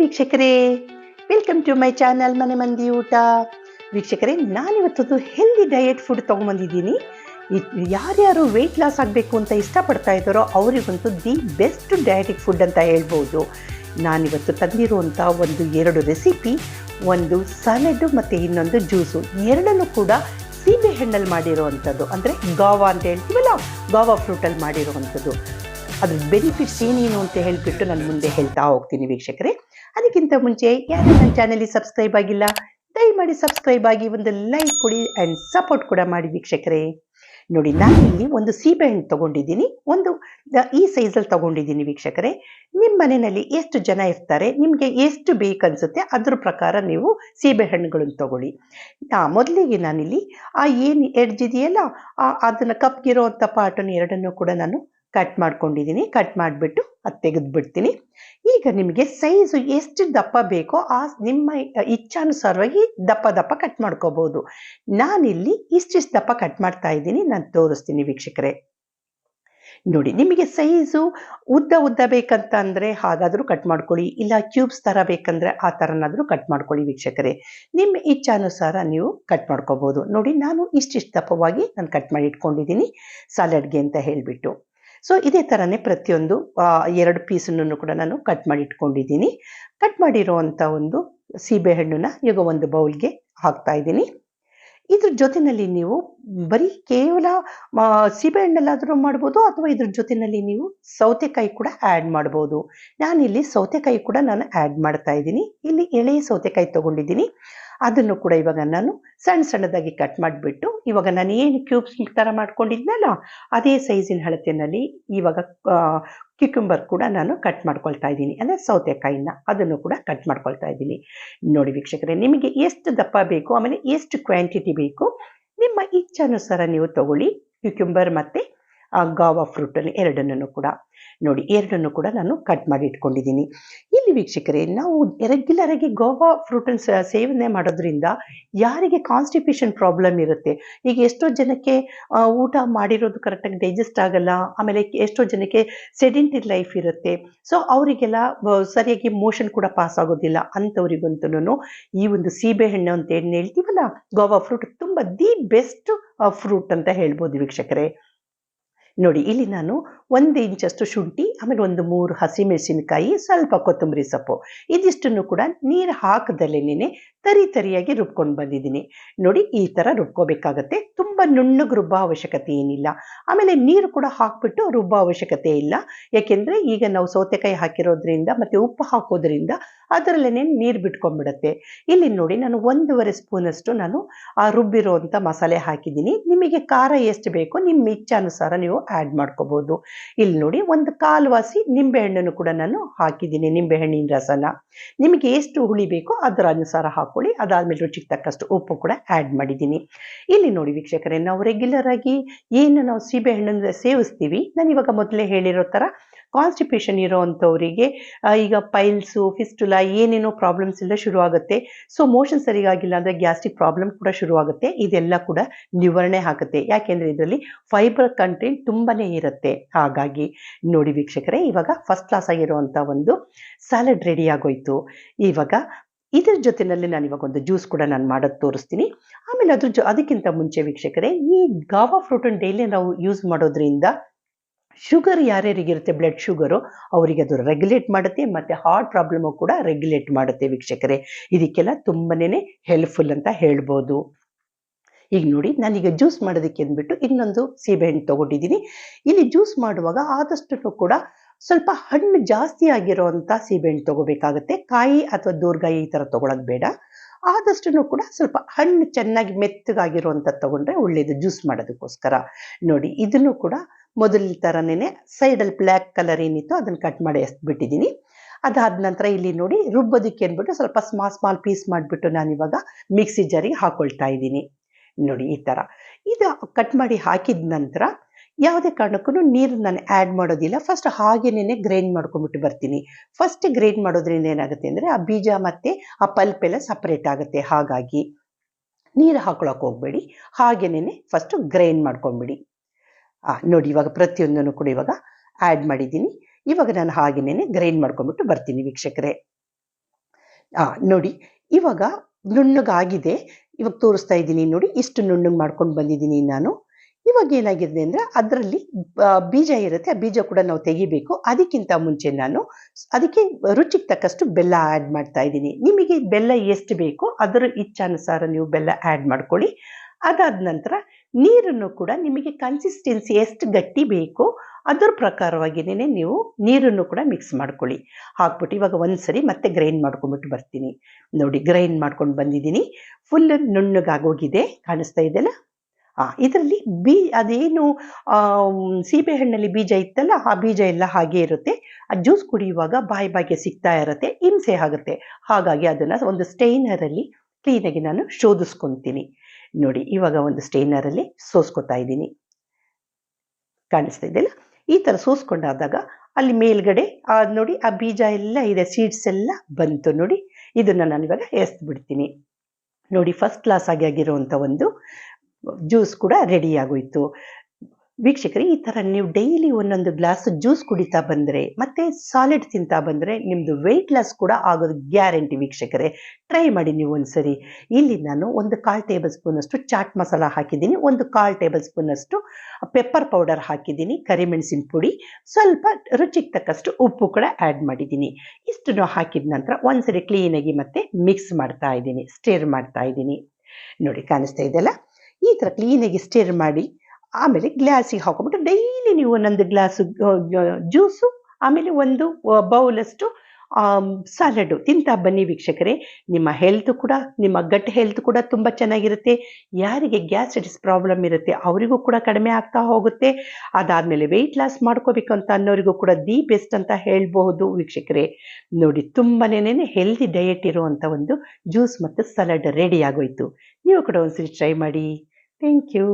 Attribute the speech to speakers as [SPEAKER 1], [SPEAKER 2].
[SPEAKER 1] ವೀಕ್ಷಕರೇ welcome to my channel ಮನೆ ಮಂದಿ ಊಟ. ವೀಕ್ಷಕರೇ ನಾನಿವತ್ತೊಂದು ಹೆಲ್ದಿ ಡಯೆಟ್ ಫುಡ್ ತೊಗೊಂಬಂದಿದ್ದೀನಿ. ಯಾರ್ಯಾರು ವೆಯ್ಟ್ ಲಾಸ್ ಆಗಬೇಕು ಅಂತ ಇಷ್ಟಪಡ್ತಾ ಇದ್ದಾರೋ ಅವರಿಗಂತೂ ದಿ ಬೆಸ್ಟ್ ಡಯಟಿಕ್ ಫುಡ್ ಅಂತ ಹೇಳ್ಬೋದು. ನಾನಿವತ್ತು ತಂದಿರುವಂಥ ಒಂದು ಎರಡು ರೆಸಿಪಿ ಒಂದು ಸಲಡ್ಡು ಮತ್ತು ಇನ್ನೊಂದು ಜ್ಯೂಸು ಎರಡನ್ನೂ ಕೂಡ ಸೀಬೆ ಹಣ್ಣಲ್ಲಿ ಮಾಡಿರುವಂಥದ್ದು. ಅಂದರೆ ಗಾವಾ ಅಂತ ಹೇಳ್ತೀವಲ್ಲ, ಗಾವಾ ಫ್ರೂಟಲ್ಲಿ ಮಾಡಿರೋವಂಥದ್ದು. ಅದ್ರ ಬೆನಿಫಿಟ್ಸ್ ಏನೇನು ಅಂತ ಹೇಳಿಬಿಟ್ಟು ನಾನು ಮುಂದೆ ಹೇಳ್ತಾ ಹೋಗ್ತೀನಿ ವೀಕ್ಷಕರೇ. ಅದಕ್ಕಿಂತ ಮುಂಚೆ ಯಾರು ನನ್ನ ಚಾನಲಿಗೆ ಸಬ್ಸ್ಕ್ರೈಬ್ ಆಗಿಲ್ಲ, ದಯಮಾಡಿ ಸಬ್ಸ್ಕ್ರೈಬ್ ಆಗಿ ಒಂದು ಲೈಕ್ ಕೊಡಿ ಆ್ಯಂಡ್ ಸಪೋರ್ಟ್ ಕೂಡ ಮಾಡಿ ವೀಕ್ಷಕರೇ. ನೋಡಿ, ನಾನು ಇಲ್ಲಿ ಒಂದು ಸೀಬೆಹಣ್ಣು ತಗೊಂಡಿದ್ದೀನಿ, ಒಂದು ಈ ಸೈಜಲ್ಲಿ ತಗೊಂಡಿದ್ದೀನಿ ವೀಕ್ಷಕರೇ. ನಿಮ್ಮ ಮನೆಯಲ್ಲಿ ಎಷ್ಟು ಜನ ಇರ್ತಾರೆ, ನಿಮಗೆ ಎಷ್ಟು ಬೇಕನ್ಸುತ್ತೆ, ಅದ್ರ ಪ್ರಕಾರ ನೀವು ಸೀಬೆ ಹಣ್ಣುಗಳನ್ನು ತೊಗೊಳ್ಳಿ. ನಾ ಮೊದಲಿಗೆ ನಾನಿಲ್ಲಿ ಆ ಏನು ಎಡ್ಜಿದೆಯಲ್ಲ ಅದನ್ನು ಕಪ್ಗಿರೋವಂಥ ಪಾರ್ಟನ್ನು ಎರಡನ್ನೂ ಕೂಡ ನಾನು ಕಟ್ ಮಾಡ್ಕೊಂಡಿದ್ದೀನಿ ಕಟ್ ಮಾಡಿಬಿಟ್ಟು ಅದು ತೆಗೆದುಬಿಡ್ತೀನಿ. ಈಗ ನಿಮಗೆ ಸೈಜು ಎಷ್ಟು ದಪ್ಪ ಬೇಕೋ ಆ ನಿಮ್ಮ ಇಚ್ಛಾನುಸಾರವಾಗಿ ದಪ್ಪ ದಪ್ಪ ಕಟ್ ಮಾಡ್ಕೋಬಹುದು ನಾನಿಲ್ಲಿ ಇಷ್ಟಿಷ್ಟು ದಪ್ಪ ಕಟ್ ಮಾಡ್ತಾ ಇದ್ದೀನಿ, ನಾನು ತೋರಿಸ್ತೀನಿ ವೀಕ್ಷಕರೇ. ನೋಡಿ, ನಿಮಗೆ ಸೈಜು ಉದ್ದ ಉದ್ದ ಬೇಕಂತ ಅಂದರೆ ಹಾಗಾದರೂ ಕಟ್ ಮಾಡ್ಕೊಳ್ಳಿ, ಇಲ್ಲ ಕ್ಯೂಬ್ಸ್ ಥರ ಬೇಕಂದರೆ ಆ ಥರನಾದರೂ ಕಟ್ ಮಾಡ್ಕೊಳ್ಳಿ ವೀಕ್ಷಕರೇ. ನಿಮ್ಮ ಇಚ್ಛಾನುಸಾರ ನೀವು ಕಟ್ ಮಾಡ್ಕೋಬೋದು. ನೋಡಿ, ನಾನು ಇಷ್ಟಿಷ್ಟು ದಪ್ಪವಾಗಿ ನಾನು ಕಟ್ ಮಾಡಿ ಇಟ್ಕೊಂಡಿದ್ದೀನಿ ಸಾಲಡ್ಗೆ ಅಂತ ಹೇಳಿಬಿಟ್ಟು. ಸೊ ಇದೇ ಥರನೇ ಪ್ರತಿಯೊಂದು ಎರಡು ಪೀಸನ್ನು ಕೂಡ ನಾನು ಕಟ್ ಮಾಡಿ ಇಟ್ಕೊಂಡಿದ್ದೀನಿ. ಕಟ್ ಮಾಡಿರುವಂಥ ಒಂದು ಸೀಬೆಹಣ್ಣನ್ನ ಈಗ ಒಂದು ಬೌಲ್ಗೆ ಹಾಕ್ತಾ ಇದ್ದೀನಿ. ಇದ್ರ ಜೊತೆಯಲ್ಲಿ ನೀವು ಬರೀ ಕೇವಲ ಸೀಬೆಹಣ್ಣಲ್ಲಾದರೂ ಮಾಡ್ಬೋದು ಅಥವಾ ಇದ್ರ ಜೊತೆನಲ್ಲಿ ನೀವು ಸೌತೆಕಾಯಿ ಕೂಡ ಆ್ಯಡ್ ಮಾಡ್ಬೋದು. ನಾನಿಲ್ಲಿ ಸೌತೆಕಾಯಿ ಕೂಡ ನಾನು ಆ್ಯಡ್ ಮಾಡ್ತಾ ಇದ್ದೀನಿ. ಇಲ್ಲಿ ಎಳೆ ಸೌತೆಕಾಯಿ ತಗೊಂಡಿದ್ದೀನಿ. ಅದನ್ನು ಕೂಡ ಇವಾಗ ನಾನು ಸಣ್ಣ ಸಣ್ಣದಾಗಿ ಕಟ್ ಮಾಡಿಬಿಟ್ಟು ಇವಾಗ ನಾನು ಏನು ಕ್ಯೂಬ್ಸ್ ಥರ ಮಾಡ್ಕೊಂಡಿದ್ನಲ್ಲ, ಅದೇ ಸೈಜಿನ ಹಳತೆಯಲ್ಲಿ ಇವಾಗ ಕ್ಯುಕುಂಬರ್ ಕೂಡ ನಾನು ಕಟ್ ಮಾಡ್ಕೊಳ್ತಾ ಇದ್ದೀನಿ. ಅಂದರೆ ಸೌತೆಕಾಯಿನ ಅದನ್ನು ಕೂಡ ಕಟ್ ಮಾಡ್ಕೊಳ್ತಾ ಇದ್ದೀನಿ. ನೋಡಿ ವೀಕ್ಷಕರೇ, ನಿಮಗೆ ಎಷ್ಟು ದಪ್ಪ ಬೇಕು, ಆಮೇಲೆ ಎಷ್ಟು ಕ್ವಾಂಟಿಟಿ ಬೇಕು, ನಿಮ್ಮ ಇಚ್ಛಾನುಸಾರ ನೀವು ತಗೊಳ್ಳಿ. ಕ್ಯುಕ್ಯುಂಬರ್ ಮತ್ತು ಗಾವಾ ಫ್ರೂಟನ್ನು ಎರಡನ್ನೂ ಕೂಡ. ನೋಡಿ, ಎರಡನ್ನು ಕೂಡ ನಾನು ಕಟ್ ಮಾಡಿ ಇಟ್ಕೊಂಡಿದ್ದೀನಿ. ಇಲ್ಲಿ ವೀಕ್ಷಕರೇ, ನಾವು ರೆಗ್ಯುಲರ್ ಆಗಿ ಗೋವಾ ಫ್ರೂಟನ್ನು ಸೇವನೆ ಮಾಡೋದ್ರಿಂದ ಯಾರಿಗೆ ಕಾನ್ಸ್ಟಿಪೇಷನ್ ಪ್ರಾಬ್ಲಮ್ ಇರುತ್ತೆ? ಈಗ ಎಷ್ಟೋ ಜನಕ್ಕೆ ಊಟ ಮಾಡಿರೋದು ಕರೆಕ್ಟಾಗಿ ಡೈಜೆಸ್ಟ್ ಆಗಲ್ಲ, ಆಮೇಲೆ ಎಷ್ಟೋ ಜನಕ್ಕೆ ಸೆಡೆಂಟಿ ಲೈಫ್ ಇರುತ್ತೆ. ಸೊ ಅವರಿಗೆಲ್ಲ ಸರಿಯಾಗಿ ಮೋಷನ್ ಕೂಡ ಪಾಸ್ ಆಗೋದಿಲ್ಲ. ಅಂಥವ್ರಿಗಂತೂ ಈ ಒಂದು ಸೀಬೆಹಣ್ಣು ಅಂತ ಏನು ಹೇಳ್ತೀವಲ್ಲ, ಗೋವಾ ಫ್ರೂಟ್ ತುಂಬ ದಿ ಬೆಸ್ಟ್ ಫ್ರೂಟ್ ಅಂತ ಹೇಳ್ಬೋದು ವೀಕ್ಷಕರೇ. ನೋಡಿ, ಇಲ್ಲಿ ನಾನು ಒಂದು ಇಂಚಷ್ಟು ಶುಂಠಿ, ಆಮೇಲೆ ಒಂದು ಮೂರು ಹಸಿಮೆಣಸಿನಕಾಯಿ, ಸ್ವಲ್ಪ ಕೊತ್ತಂಬರಿ ಸೊಪ್ಪು. ಇದಿಷ್ಟನ್ನು ಕೂಡ ನೀರು ಹಾಕದಲ್ಲೇನೆ ತರಿ ತರಿಯಾಗಿ ರುಬ್ಕೊಂಡು ಬಂದಿದ್ದೀನಿ. ನೋಡಿ, ಈ ಥರ ರುಬ್ಕೋಬೇಕಾಗತ್ತೆ. ತುಂಬ ನುಣ್ಣಗೆ ರುಬ್ಬೋ ಅವಶ್ಯಕತೆ ಏನಿಲ್ಲ. ಆಮೇಲೆ ನೀರು ಕೂಡ ಹಾಕ್ಬಿಟ್ಟು ರುಬ್ಬೋ ಅವಶ್ಯಕತೆ ಇಲ್ಲ. ಯಾಕೆಂದರೆ ಈಗ ನಾವು ಸೌತೆಕಾಯಿ ಹಾಕಿರೋದ್ರಿಂದ ಮತ್ತು ಉಪ್ಪು ಹಾಕೋದ್ರಿಂದ ಅದರಲ್ಲೇ ನೀರು ಬಿಟ್ಕೊಂಡ್ಬಿಡುತ್ತೆ. ಇಲ್ಲಿ ನೋಡಿ ನಾನು ಒಂದೂವರೆ ಸ್ಪೂನಷ್ಟು ನಾನು ಆ ರುಬ್ಬಿರೋವಂಥ ಮಸಾಲೆ ಹಾಕಿದ್ದೀನಿ. ನಿಮಗೆ ಖಾರ ಎಷ್ಟು ಬೇಕೋ ನಿಮ್ಮ ಇಚ್ಛಾನುಸಾರ ನೀವು ಆ್ಯಡ್ ಮಾಡ್ಕೋಬೋದು. ಇಲ್ಲಿ ನೋಡಿ ಒಂದು ಕಾಲ್ವಾಸಿ ನಿಂಬೆಹಣ್ಣನ್ನು ಕೂಡ ನಾನು ಹಾಕಿದ್ದೀನಿ, ನಿಂಬೆಹಣ್ಣಿನ ರಸನ. ನಿಮಗೆ ಎಷ್ಟು ಹುಳಿ ಬೇಕೋ ಅದರ ಅನುಸಾರ ಹಾಕೊಳ್ಳಿ. ಅದಾದಮೇಲೆ ರುಚಿಗೆ ತಕ್ಕಷ್ಟು ಉಪ್ಪು ಕೂಡ ಆ್ಯಡ್ ಮಾಡಿದ್ದೀನಿ. ಇಲ್ಲಿ ನೋಡಿ ವೀಕ್ಷಕರೇ, ನಾವು ರೆಗ್ಯುಲರ್ ಆಗಿ ಏನು ನಾವು ಸೀಬೆಹಣ್ಣನ್ನು ಸೇವಿಸ್ತೀವಿ, ನಾನು ಇವಾಗ ಮೊದಲೇ ಹೇಳಿರೋ ಥರ ಕಾನ್ಸ್ಟಿಪೇಷನ್ ಇರೋವಂಥವರಿಗೆ ಈಗ ಪೈಲ್ಸು ಫಿಸ್ಟುಲ ಏನೇನೋ ಪ್ರಾಬ್ಲಮ್ಸ್ ಎಲ್ಲ ಶುರುವಾಗುತ್ತೆ. ಸೊ ಮೋಷನ್ ಸರಿಯಾಗಿಲ್ಲ ಅಂದರೆ ಗ್ಯಾಸ್ಟ್ರಿಕ್ ಪ್ರಾಬ್ಲಮ್ ಕೂಡ ಶುರುವಾಗುತ್ತೆ. ಇದೆಲ್ಲ ಕೂಡ ನಿವಾರಣೆ ಆಗುತ್ತೆ. ಯಾಕೆಂದರೆ ಇದರಲ್ಲಿ ಫೈಬರ್ ಕಂಟೆಂಟ್ ತುಂಬನೇ ಇರುತ್ತೆ. ಹಾಗಾಗಿ ನೋಡಿ ವೀಕ್ಷಕರೇ, ಇವಾಗ ಫಸ್ಟ್ ಕ್ಲಾಸ್ ಆಗಿರುವಂಥ ಒಂದು ಸ್ಯಾಲಡ್ ರೆಡಿ ಆಗೋಯ್ತು. ಇವಾಗ ಇದ್ರ ಜೊತೆನಲ್ಲಿ ನಾನು ಇವಾಗ ಒಂದು ಜ್ಯೂಸ್ ಕೂಡ ನಾನು ಮಾಡೋದು ತೋರಿಸ್ತೀನಿ. ಆಮೇಲೆ ಅದ್ರ ಜೊ, ಅದಕ್ಕಿಂತ ಮುಂಚೆ ವೀಕ್ಷಕರೇ, ಈ ಗಾವಾ ಫ್ರೂಟನ್ನು ಡೈಲಿ ನಾವು ಯೂಸ್ ಮಾಡೋದ್ರಿಂದ ಶುಗರ್ ಯಾರ್ಯಾರಿಗಿರುತ್ತೆ ಬ್ಲಡ್ ಶುಗರು ಅವರಿಗೆ ಅದು ರೆಗ್ಯುಲೇಟ್ ಮಾಡುತ್ತೆ, ಮತ್ತು ಹಾರ್ಟ್ ಪ್ರಾಬ್ಲಮು ಕೂಡ ರೆಗ್ಯುಲೇಟ್ ಮಾಡುತ್ತೆ ವೀಕ್ಷಕರೇ. ಇದಕ್ಕೆಲ್ಲ ತುಂಬನೇ ಹೆಲ್ಪ್ಫುಲ್ ಅಂತ ಹೇಳ್ಬೋದು. ಈಗ ನೋಡಿ, ನಾನೀಗ ಜ್ಯೂಸ್ ಮಾಡೋದಕ್ಕೆ ಅಂದ್ಬಿಟ್ಟು ಇನ್ನೊಂದು ಸೀಬೆಹಣ್ಣು ತೊಗೊಂಡಿದ್ದೀನಿ. ಇಲ್ಲಿ ಜ್ಯೂಸ್ ಮಾಡುವಾಗ ಆದಷ್ಟು ಕೂಡ ಸ್ವಲ್ಪ ಹಣ್ಣು ಜಾಸ್ತಿ ಆಗಿರೋವಂಥ ಸೀಬೆಹಣ್ಣು ತೊಗೋಬೇಕಾಗುತ್ತೆ. ಕಾಯಿ ಅಥವಾ ದೂರ್ಗಾಯಿ ಈ ಥರ ತೊಗೊಳೋದು ಬೇಡ. ಆದಷ್ಟು ಕೂಡ ಸ್ವಲ್ಪ ಹಣ್ಣು ಚೆನ್ನಾಗಿ ಮೆತ್ತಗಾಗಿರುವಂಥದ್ದು ತೊಗೊಂಡ್ರೆ ಒಳ್ಳೆಯದು ಜ್ಯೂಸ್ ಮಾಡೋದಕ್ಕೋಸ್ಕರ. ನೋಡಿ, ಇದನ್ನು ಕೂಡ ಮೊದಲ ಥರನೇ ಸೈಡಲ್ಲಿ ಬ್ಲ್ಯಾಕ್ ಕಲರ್ ಏನಿತ್ತು ಅದನ್ನು ಕಟ್ ಮಾಡಿ ಎಸ್ಬಿಟ್ಟಿದ್ದೀನಿ. ಅದಾದ ನಂತರ ಇಲ್ಲಿ ನೋಡಿ ರುಬ್ಬೋದಕ್ಕೆ ಅಂದ್ಬಿಟ್ಟು ಸ್ವಲ್ಪ ಸ್ಮಾಲ್ ಸ್ಮಾಲ್ ಪೀಸ್ ಮಾಡಿಬಿಟ್ಟು ಇವಾಗ ಮಿಕ್ಸಿ ಜಾರಿಗೆ ಹಾಕೊಳ್ತಾ ಇದ್ದೀನಿ. ನೋಡಿ ಈ ಥರ ಇದು ಕಟ್ ಮಾಡಿ ಹಾಕಿದ ನಂತರ ಯಾವುದೇ ಕಾರಣಕ್ಕೂ ನೀರು ನಾನು ಆ್ಯಡ್ ಮಾಡೋದಿಲ್ಲ. ಫಸ್ಟ್ ಹಾಗೇನೇ ಗ್ರೈಂಡ್ ಮಾಡ್ಕೊಂಬಿಟ್ಟು ಬರ್ತೀನಿ. ಫಸ್ಟ್ ಗ್ರೈಂಡ್ ಮಾಡೋದ್ರಿಂದ ಏನಾಗುತ್ತೆ ಅಂದರೆ ಆ ಬೀಜ ಮತ್ತು ಆ ಪಲ್ಪ್ ಎಲ್ಲ ಸಪ್ರೇಟ್ ಆಗುತ್ತೆ. ಹಾಗಾಗಿ ನೀರು ಹಾಕೊಳಕ್ಕೆ ಹೋಗಬೇಡಿ. ಹಾಗೇನೇ ಫಸ್ಟು ಗ್ರೈಂಡ್ ಮಾಡ್ಕೊಂಬಿಡಿ ನೋಡಿ ಇವಾಗ ಪ್ರತಿಯೊಂದನ್ನು ಕೂಡ ಇವಾಗ ಆ್ಯಡ್ ಮಾಡಿದ್ದೀನಿ. ಇವಾಗ ನಾನು ಹಾಗೇನೆ ಗ್ರೈಂಡ್ ಮಾಡ್ಕೊಂಬಿಟ್ಟು ಬರ್ತೀನಿ ವೀಕ್ಷಕರೇ. ಆ, ನೋಡಿ ಇವಾಗ ನುಣ್ಣಗಾಗಿದೆ. ಇವಾಗ ತೋರಿಸ್ತಾ ಇದ್ದೀನಿ ನೋಡಿ ಇಷ್ಟು ನುಣ್ಣಗೆ ಮಾಡ್ಕೊಂಡು ಬಂದಿದ್ದೀನಿ ನಾನು. ಇವಾಗ ಏನಾಗಿದೆ ಅಂದರೆ ಅದರಲ್ಲಿ ಬೀಜ ಇರುತ್ತೆ ಆ ಬೀಜ ಕೂಡ ನಾವು ತೆಗಿಬೇಕು. ಅದಕ್ಕಿಂತ ಮುಂಚೆ ನಾನು ಅದಕ್ಕೆ ರುಚಿಗೆ ತಕ್ಕಷ್ಟು ಬೆಲ್ಲ ಆ್ಯಡ್ ಮಾಡ್ತಾ ಇದ್ದೀನಿ. ನಿಮಗೆ ಬೆಲ್ಲ ಎಷ್ಟು ಬೇಕೋ ಅದರ ಇಚ್ಛಾನುಸಾರ ನೀವು ಬೆಲ್ಲ ಆ್ಯಡ್ ಮಾಡ್ಕೊಳ್ಳಿ. ಅದಾದ ನಂತರ ನೀರನ್ನು ಕೂಡ ನಿಮಗೆ ಕನ್ಸಿಸ್ಟೆನ್ಸಿ ಎಷ್ಟು ಗಟ್ಟಿ ಬೇಕೋ ಅದರ ಪ್ರಕಾರವಾಗಿನೇ ನೀವು ನೀರನ್ನು ಕೂಡ ಮಿಕ್ಸ್ ಮಾಡ್ಕೊಳ್ಳಿ. ಹಾಕ್ಬಿಟ್ಟು ಇವಾಗ ಒಂದ್ಸರಿ ಮತ್ತೆ ಗ್ರೈಂಡ್ ಮಾಡ್ಕೊಂಡ್ಬಿಟ್ಟು ಬರ್ತೀನಿ. ನೋಡಿ ಗ್ರೈಂಡ್ ಮಾಡ್ಕೊಂಡು ಬಂದಿದ್ದೀನಿ. ಫುಲ್ ನುಣ್ಣಗಾಗೋಗಿದೆ. ಕಾಣಿಸ್ತಾ ಇದೆಯಲ್ಲ? ಆ, ಇದರಲ್ಲಿ ಬೀ, ಅದೇನು ಸೀಬೆಹಣ್ಣಲ್ಲಿ ಬೀಜ ಇತ್ತಲ್ಲ, ಆ ಬೀಜ ಎಲ್ಲ ಹಾಗೆ ಇರುತ್ತೆ. ಆ ಜ್ಯೂಸ್ ಕುಡಿಯುವಾಗ ಬಾಯಿ ಬಾಯಿಗೆ ಸಿಗ್ತಾ ಇರುತ್ತೆ, ಹಿಂಸೆ ಆಗುತ್ತೆ. ಹಾಗಾಗಿ ಅದನ್ನು ಒಂದು ಸ್ಟೈನರಲ್ಲಿ ಕ್ಲೀನಾಗಿ ನಾನು ಶೋಧಿಸ್ಕೊತೀನಿ. ನೋಡಿ, ಇವಾಗ ಒಂದು ಸ್ಟೈನರಲ್ಲಿ ಸೋಸ್ಕೊತಾ ಇದ್ದೀನಿ. ಕಾಣಿಸ್ತಾ ಇದೆಯಲ್ಲ ಈ ಥರ ಸೋಸ್ಕೊಂಡಾದಾಗ ಅಲ್ಲಿ ಮೇಲ್ಗಡೆ ನೋಡಿ, ಆ ಬೀಜ ಎಲ್ಲ ಇದೆ ಸೀಡ್ಸ್ ಎಲ್ಲ ಬಂತು ನೋಡಿ. ಇದನ್ನು ನಾನು ಇವಾಗ ಬಿಡ್ತೀನಿ. ನೋಡಿ ಫಸ್ಟ್ ಕ್ಲಾಸ್ ಆಗಿ ಆಗಿರುವಂಥ ಒಂದು ಜ್ಯೂಸ್ ಕೂಡ ರೆಡಿ ಆಗೋಯ್ತು. ವೀಕ್ಷಕರೇ, ಈ ಥರ ನೀವು ಡೈಲಿ ಒಂದೊಂದು ಗ್ಲಾಸ್ ಜ್ಯೂಸ್ ಕುಡಿತಾ ಬಂದರೆ, ಮತ್ತೆ ಸಾಲಿಡ್ ತಿಂತಾ ಬಂದರೆ ನಿಮ್ಮದು ವೆಯ್ಟ್ ಲಾಸ್ ಕೂಡ ಆಗೋದು ಗ್ಯಾರಂಟಿ ವೀಕ್ಷಕರೇ. ಟ್ರೈ ಮಾಡಿ ನೀವು ಒಂದ್ಸರಿ. ಇಲ್ಲಿ ನಾನು ಒಂದು ಕಾಲು ಟೇಬಲ್ ಸ್ಪೂನಷ್ಟು ಚಾಟ್ ಮಸಾಲ ಹಾಕಿದ್ದೀನಿ, ಒಂದು ಕಾಲು ಟೇಬಲ್ ಸ್ಪೂನಷ್ಟು ಪೆಪ್ಪರ್ ಪೌಡರ್ ಹಾಕಿದ್ದೀನಿ, ಕರಿಮೆಣಸಿನ ಪುಡಿ, ಸ್ವಲ್ಪ ರುಚಿಗೆ ತಕ್ಕಷ್ಟು ಉಪ್ಪು ಕೂಡ ಆ್ಯಡ್ ಮಾಡಿದ್ದೀನಿ. ಇಷ್ಟನ್ನು ಹಾಕಿದ ನಂತರ ಒಂದ್ಸರಿ ಕ್ಲೀನಾಗಿ ಮತ್ತೆ ಮಿಕ್ಸ್ ಮಾಡ್ತಾ ಇದ್ದೀನಿ ಸ್ಟೇರ್ ಮಾಡ್ತಾ ಇದ್ದೀನಿ. ನೋಡಿ ಕಾಣಿಸ್ತಾ ಇದೆಯಲ್ಲ? ಈ ಥರ ಕ್ಲೀನಾಗಿ ಸ್ಟೇರ್ ಮಾಡಿ ಆಮೇಲೆ ಗ್ಲಾಸಿಗೆ ಹಾಕೊಂಬಿಟ್ಟು ಡೈಲಿ ನೀವು ಒಂದೊಂದು ಗ್ಲಾಸು ಜ್ಯೂಸು ಆಮೇಲೆ ಒಂದು ಬೌಲಷ್ಟು ಸಾಲಡು ತಿಂತಾ ಬನ್ನಿ ವೀಕ್ಷಕರೇ. ನಿಮ್ಮ ಹೆಲ್ತ್ ಕೂಡ, ನಿಮ್ಮ ಗಟ್ ಹೆಲ್ತ್ ಕೂಡ ತುಂಬ ಚೆನ್ನಾಗಿರುತ್ತೆ. ಯಾರಿಗೆ ಗ್ಯಾಸ್ಟ್ರಿಟಿಸ್ ಪ್ರಾಬ್ಲಮ್ ಇರುತ್ತೆ, ಅವರಿಗೂ ಕೂಡ ಕಡಿಮೆ ಆಗ್ತಾ ಹೋಗುತ್ತೆ. ಅದಾದಮೇಲೆ ವೆಯ್ಟ್ ಲಾಸ್ ಮಾಡ್ಕೋಬೇಕು ಅಂತ ಅನ್ನೋರಿಗೂ ಕೂಡ ದಿ ಬೆಸ್ಟ್ ಅಂತ ಹೇಳಬಹುದು ವೀಕ್ಷಕರೇ. ನೋಡಿ, ತುಂಬಾನೇ ಹೆಲ್ದಿ ಡಯೆಟ್ ಇರುವಂಥ ಒಂದು ಜ್ಯೂಸ್ ಮತ್ತು ಸಲಾಡ್ ರೆಡಿ ಆಗೋಯ್ತು. ನೀವು ಕೂಡ ಒಂದ್ಸರಿ ಟ್ರೈ ಮಾಡಿ. Thank you